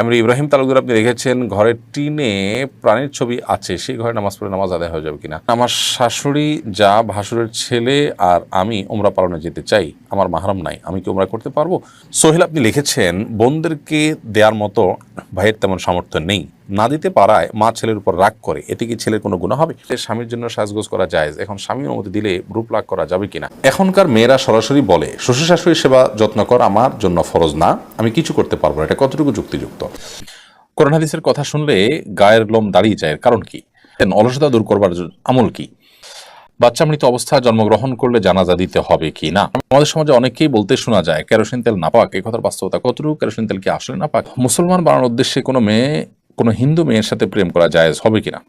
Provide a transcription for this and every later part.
এমনি ইব্রাহিম তালুকদার আপনি দেখেছেন, ঘরের টিনে প্রাণীর ছবি আছে, সেই ঘরে নামাজ পড়ে নামাজ আদায় হয়ে যাবে কিনা? আমার শাশুড়ি যা ভাসুরের ছেলে আর আমি ওমরা পালনে যেতে চাই, আমার মাহারাম নাই, আমি কি ওমরা করতে পারব? সোহেল আপনি লিখেছেন, বোনদেরকে দেওয়ার মতো ভাইয়ের তেমন সামর্থ্য নেই। না দিতে পারায় মা ছেলের উপর রাগ করে। এতে কি ছেলের কোনো গুণ হবে? স্বামীর জন্য সাজগোজ করা যায় এখন স্বামী অনুমতি দিলে রূপ লাগ করা যাবে কিনা? এখনকার মেয়েরা সরাসরি বলে শ্বশুর শাশুড়ির সেবা যত্ন কর, আমার জন্য ফরজ না, আমি কিছু করতে পারব না। এটা কতটুকু যুক্তিযুক্ত? কোরআন হাদিসের কথা শুনলে গায়ের লোম দাঁড়িয়ে যায়। কারণ কি? অলসতা দূর করবার আমল কি? বাচ্চা মৃত অবস্থায় জন্মগ্রহণ করলে জানাজা দিতে হবে কি না? আমাদের সমাজে অনেকেই বলতে শোনা যায়, কেরোসিন তেল না নাপাক। এই কথার বাস্তবতা কতটুকু কেরোসিন তেল কি আসলে না নাপাক? মুসলমান বানানোর উদ্দেশ্যে কোনো মেয়ে কোনো হিন্দু মেয়ের সাথে প্রেম করা জায়েজ হবে কিনা?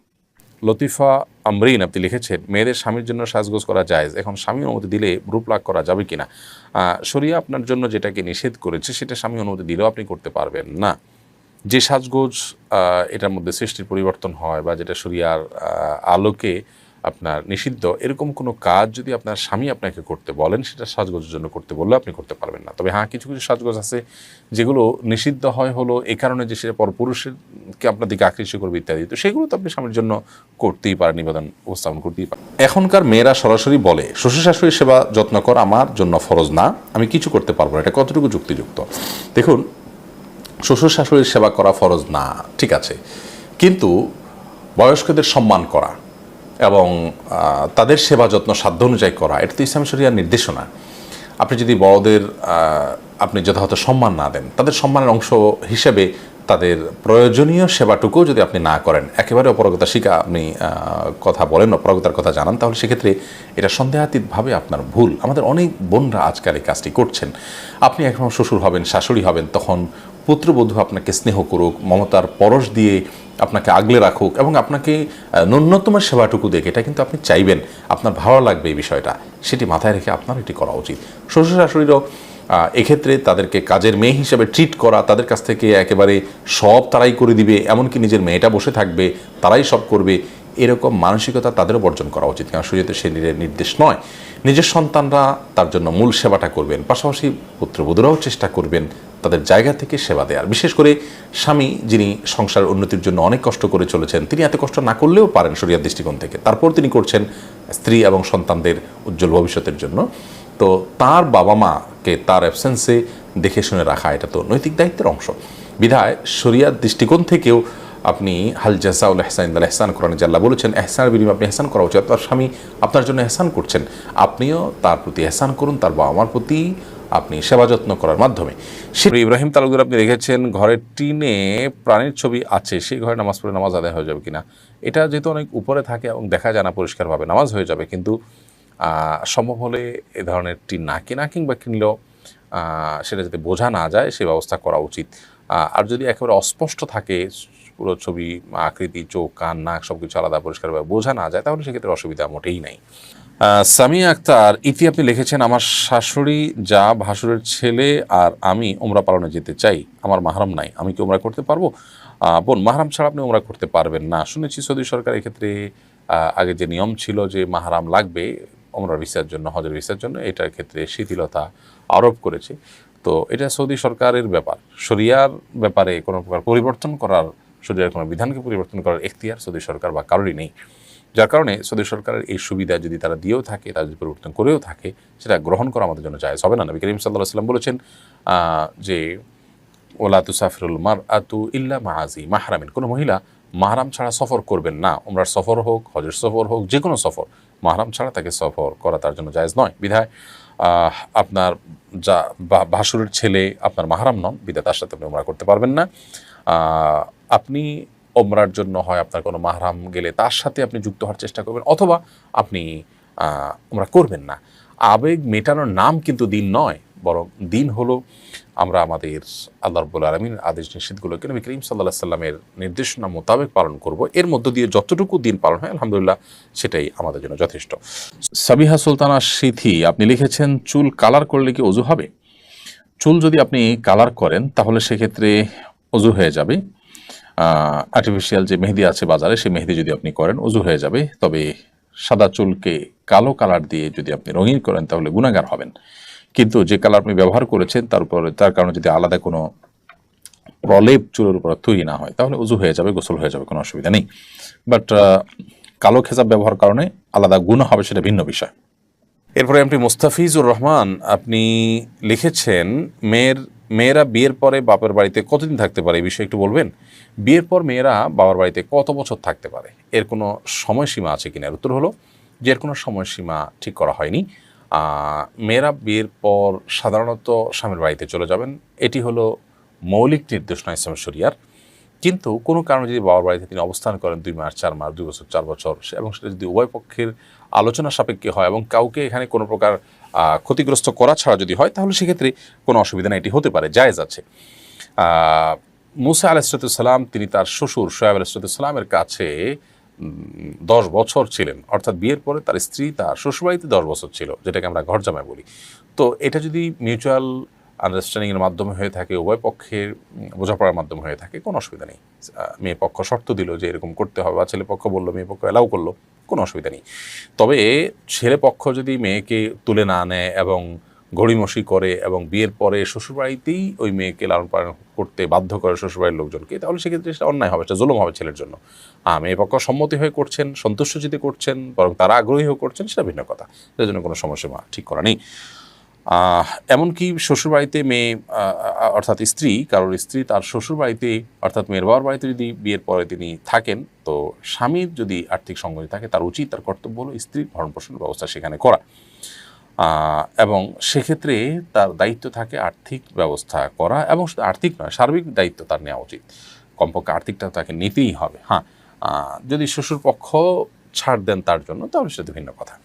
লতিফা আমরিন আপনি লিখেছেন, মেয়েদের স্বামীর জন্য সাজগোজ করা জায়েজ। এখন স্বামী অনুমতি দিলে রূপ লাগ করা যাবে কিনা? শরিয়া আপনার জন্য যেটাকে নিষেধ করেছে, সেটা স্বামী অনুমতি দিলেও আপনি করতে পারবেন না। যে সাজগোজ এটার মধ্যে সৃষ্টির পরিবর্তন হয় বা যেটা শরিয়ার আলোকে আপনার নিষিদ্ধ, এরকম কোনো কাজ যদি আপনার স্বামী আপনাকে করতে বলেন, সেটা সাজগোজের জন্য করতে বললে আপনি করতে পারবেন না। তবে হ্যাঁ কিছু কিছু সাজগোজ আছে যেগুলো নিষিদ্ধ হয় হলো এই কারণে যে সেটা পরপুরুষেরকে আপনার দিকে আকৃষ্ট করবে ইত্যাদি। তো সেগুলো তো আপনি স্বামীর জন্য করতেই পারেন, নিবেদন উপস্থাপন করতেই পারেন। এখনকার মেয়েরা সরাসরি বলে, শ্বশুর শাশুড়ির সেবা যত্ন কর, আমার জন্য ফরজ না, আমি কিছু করতে পারব না। এটা কতটুকু যুক্তিযুক্ত? দেখুন, শ্বশুর শাশুড়ির সেবা করা ফরজ না, ঠিক আছে। কিন্তু বয়স্কদের সম্মান করা এবং তাদের সেবা যত্ন সাধ্য অনুযায়ী করা, এটা তো ইসলাম শরিয়ার নির্দেশনা। আপনি যদি বড়দের আপনি যথাযথ সম্মান না দেন, তাদের সম্মানের অংশ হিসেবে তাদের প্রয়োজনীয় সেবাটুকুও যদি আপনি না করেন, একেবারে অপরগতা শিকা আপনি কথা বলেন, অপরগতার কথা জানান, তাহলে সেক্ষেত্রে এটা সন্দেহাতীতভাবে আপনার ভুল। আমাদের অনেক বোনরা আজকাল এই কাজটি করছেন। আপনি এখন শ্বশুর হবেন, শাশুড়ি হবেন, তখন পুত্রবধূ আপনাকে স্নেহ করুক, মমতার পরশ দিয়ে আপনাকে আগলে রাখুক এবং আপনাকে ন্যূনতম সেবাটুকু দেখে এটা কিন্তু আপনি চাইবেন। আপনার ভালো লাগবে এই বিষয়টা। সেটি মাথায় রেখে আপনার এটি করা উচিত। শ্বশুর শাশুড়িরও এক্ষেত্রে তাদেরকে কাজের মেয়ে হিসেবে ট্রিট করা, তাদের কাছ থেকে একেবারে সব তারাই করে দিবে, এমনকি নিজের মেয়েটা বসে থাকবে, তারাই সব করবে, এরকম মানসিকতা তাদেরও বর্জন করা উচিত। কারণ শরীয়তে সে নির্দেশ নয়। নিজের সন্তানরা তার জন্য মূল সেবাটা করবেন, পাশাপাশি পুত্রবধূরাও চেষ্টা করবেন তাদের জায়গা থেকে সেবা দেওয়ার বিশেষ করে স্বামী যিনি সংসার উন্নতির জন্য অনেক কষ্ট করে চলেছেন, তিনি এত কষ্ট না করলেও পারেন শরিয়ার দৃষ্টিকোণ থেকে। তারপর তিনি করছেন স্ত্রী এবং সন্তানদের উজ্জ্বল ভবিষ্যতের জন্য। তো তার বাবা মাকে তার অ্যাবসেন্সে দেখে শুনে রাখা, এটা তো নৈতিক দায়িত্বের অংশ। বিধায় শরিয়ার দৃষ্টিকোণ থেকেও আপনি হাল জাসাউল এহসান ইন্দাল এহসান কোরআন জাল্লাহ বলেছেন, এহসানের বিনিময়ে আপনি এহসান করা উচিত। তার স্বামী আপনার জন্য এহসান করছেন। আপনিও তার প্রতি এহসান করুন, তার বাবা মার প্রতি আপনি সেবা যত্ন করার মাধ্যমে। ইব্রাহিম তালুকদার, আপনি দেখেছেন ঘরের টিনে প্রাণীর ছবি আছে সেই ঘরে নামাজ পড়ে নামাজ আদায় হয়ে যাবে কিনা? এটা যেহেতু অনেক উপরে থাকে এবং দেখা যায় না পরিষ্কারভাবে নামাজ হয়ে যাবে, কিন্তু সম্ভব হলে এ ধরনের টিন না কিনা কিংবা কিনলেও সেটা যাতে বোঝা না যায়, সে ব্যবস্থা করা উচিত। আর যদি একেবারে অস্পষ্ট থাকে, পুরো ছবি, আকৃতি, চোখ, কান, নাক সব কিছু আলাদা পরিষ্কারভাবে বোঝা না যায়, তাহলে সেক্ষেত্রে অসুবিধা মোটেই নাই। সামিয়া আক্তার ইতি আপনি লিখেছেন, আমার শাশুড়ি যা ভাসুরের ছেলে আর আমি ওমরা পালনে যেতে চাই, আমার মাহারাম নাই। আমি কি ওমরা করতে পারব? বোন, মাহারাম ছাড়া আপনি ওমরা করতে পারবেন না। শুনেছি সৌদি সরকার এক্ষেত্রে আগে যে নিয়ম ছিল যে মাহারাম লাগবে ওমরা ভিসার জন্য, হজের ভিসার জন্য এটার ক্ষেত্রে শিথিলতা আরোপ করেছে। তো এটা সৌদি সরকারের ব্যাপার। শরিয়ার ব্যাপারে কোনো প্রকার পরিবর্তন করার, শরিয়ার কোনো বিধানকে পরিবর্তন করার এখতিয়ার সৌদি সরকার বা কারোরই নেই। যার কারণে সৌদি সরকারের এই সুবিধা যদি তারা দিয়েও থাকে যদি পরিবর্তন করেও থাকে, সেটা গ্রহণ করা আমাদের জন্য জায়জ হবে না। নবী করিম সাল্লাহ সাল্লাম বলেছেন যে ওলা তুসাফিরুল মার আতু ইল্লা মাহাজি মাহরামিন। কোনো মহিলা মাহরাম ছাড়া সফর করবেন না। ওমরার সফর হোক, হজের সফর হোক যে কোনো সফর, মাহরাম ছাড়া তাকে সফর করা তার জন্য জায়েজ নয়। বিধায় আপনার যা ভাসুরের ছেলে আপনার মাহারাম নন, বিধায় তার সাথে আপনি ওমরা করতে পারবেন না। আপনি ওমরার জন্য হয় আপনার কোনো মাহরাম গেলে, তার সাথে আপনি যুক্ত হওয়ার চেষ্টা করবেন, অথবা আপনি ওমরা করবেন না। আবেগ মেটানোর নাম কিন্তু দিন নয়, বরং দিন হলো আমরা আমাদের আল্লাহ রব্বুল আলমীর আদেশ নিষেধগুলোকে নবী করিম সাল্লাহ সাল্লামের নির্দেশনা মোতাবেক পালন করব। এর মধ্য দিয়ে যতটুকু দিন পালন হয়, আলহামদুলিল্লাহ, সেটাই আমাদের জন্য যথেষ্ট। সাবিহা সুলতানা সিথি, আপনি লিখেছেন, চুল কালার করলে কি অজু হবে? চুল যদি আপনি কালার করেন, তাহলে সেক্ষেত্রে অজু হয়ে যাবে। আর্টিফিশিয়াল যে মেহেদি আছে বাজারে, সেই মেহেদি যদি আপনি করেন, অজু হয়ে যাবে। তবে সাদা চুলকে কালো কালার দিয়ে যদি আপনি রঙিন করেন, তাহলে গুণাগার হবেন। কিন্তু যে কালার আপনি ব্যবহার করেছেন, তার উপরে, তার কারণে যদি আলাদা কোনো প্রলেপ চুলের উপর তৈরি না হয়, তাহলে উজু হয়ে যাবে, গোসল হয়ে যাবে, কোনো অসুবিধা নেই। বাট কালো খেজাব ব্যবহার কারণে আলাদা গুণ হবে, সেটা ভিন্ন বিষয়। এরপরে এমপি মুস্তাফিজুর রহমান, আপনি লিখেছেন, মেয়ের, মেয়েরা বিয়ের পরে বাপের বাড়িতে কতদিন থাকতে পারে? এই বিষয়ে একটু বলবেন? বিয়ের পর মেয়েরা বাবার বাড়িতে কত বছর থাকতে পারে? এর কোনো সময়সীমা আছে কিনা? এর উত্তর হলো যে এর কোনো সময়সীমা ঠিক করা হয়নি। মেয়েরা বিয়ের পর সাধারণত স্বামীর বাড়িতে চলে যাবেন। এটি হলো মৌলিক নির্দেশনা ইসলাম শরিয়ার। কিন্তু কোনো কারণে যদি বাবার বাড়িতে তিনি অবস্থান করেন দুই মাস, চার মাস, দুই বছর, চার বছর এবং সেটা যদি উভয় পক্ষের আলোচনা সাপেক্ষে হয় এবং কাউকে এখানে কোনো প্রকার ক্ষতিগ্রস্ত করা ছাড়া যদি হয়, তাহলে সেক্ষেত্রে কোনো অসুবিধা নেই এটি হতে পারে, জায়েজ আছে। মুসা আলাইসালাম তিনি তার শ্বশুর সোয়াব আলাইসালামের কাছে দশ বছর ছিলেন। অর্থাৎ বিয়ের পরে তার স্ত্রী তার শ্বশুরবাড়িতে দশ বছর ছিল, যেটাকে আমরা ঘর জামাই বলি। তো এটা যদি মিউচুয়াল আন্ডারস্ট্যান্ডিংয়ের মাধ্যমে হয়ে থাকে, উভয় পক্ষের বোঝাপড়ার মাধ্যমে হয়ে থাকে, কোনো অসুবিধা নেই। মেয়ে পক্ষ শর্ত দিল যে এরকম করতে হবে, বা ছেলে পক্ষ বলল, মেয়ে পক্ষ এলাও করল, কোনো অসুবিধা নেই। তবে ছেলে পক্ষ যদি মেয়েকে তুলে না নেয় এবং গড়িমসি করে এবং বিয়ের পরে শ্বশুরবাড়িতেই ওই মেয়েকে লালন পালন করতে বাধ্য করে শ্বশুরবাড়ির লোকজনকে, তাহলে সেক্ষেত্রে সেটা অন্যায় হবে, সেটা জুলুম হবে ছেলের জন্য। মেয়ে পক্ষ সম্মতি হয়ে করছেন সন্তুষ্ট যদি করছেন, বরং তারা আগ্রহী হয়ে করছেন, সেটা ভিন্ন কথা। সেটার জন্য কোনো সমস্যা ঠিক করা নেই। এমনকি শ্বশুরবাড়িতে মেয়ে অর্থাৎ স্ত্রী, কারোর স্ত্রী তার শ্বশুরবাড়িতে, অর্থাৎ মেয়ের বাবার বাড়িতে যদি বিয়ের পরে তিনি থাকেন, তো স্বামীর যদি আর্থিক সঙ্গতি থাকে, তার উচিত, তার কর্তব্য হলো স্ত্রীর ভরণ পোষণের ব্যবস্থা সেখানে করা। এবং সেক্ষেত্রে তার দায়িত্ব থাকে আর্থিক ব্যবস্থা করা এবং আর্থিক নয়, সার্বিক দায়িত্ব তার নেওয়া উচিত। কমপক্ষে আর্থিকটা তাকে নিতেই হবে হ্যাঁ। যদি শ্বশুর পক্ষ ছাড় দেন তার জন্য, তাহলে সেটা ভিন্ন কথা।